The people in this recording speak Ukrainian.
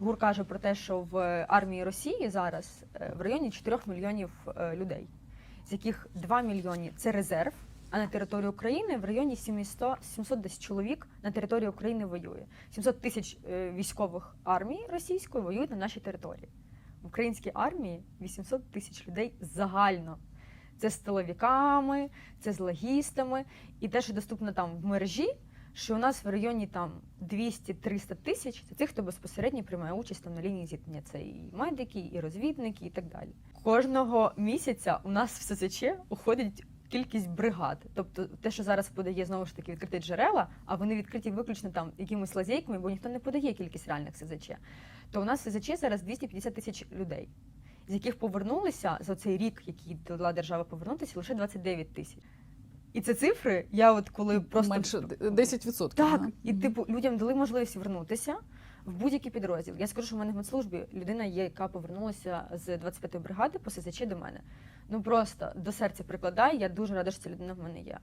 ГУР каже про те, що в армії Росії зараз е, в районі 4 мільйонів е, людей, з яких 2 мільйони це резерв. А на території України в районі 700, 700 десь чоловік на території України воює. 700 тисяч е, військових армій російської воюють на нашій території. В українській армії 800 тисяч людей загально. Це з тиловиками, це з логістами, і те, що доступно там в мережі, що у нас в районі там 200-300 тисяч це тих, хто безпосередньо приймає участь там на лінії зіткнення. Це і медики, і розвідники, і так далі. Кожного місяця у нас в СЗЧ уходить кількість бригад. Тобто те, що зараз подає знову ж таки відкриті джерела, а вони відкриті виключно там якимись лазейками, бо ніхто не подає кількість реальних СЗЧ. То у нас СЗЧ зараз 250 тисяч людей, з яких повернулися за цей рік, який дала держава повернутися, лише 29 тисяч. І це цифри, я от коли просто Менше 10%. так, ага. і типу людям дали можливість вернутися в будь-який підрозділ. Я скажу, що в мене в медслужбі людина є, яка повернулася з 25-ї бригади по СЗЧ до мене. Ну просто до серця прикладаю, Я дуже рада, що ця людина в мене є.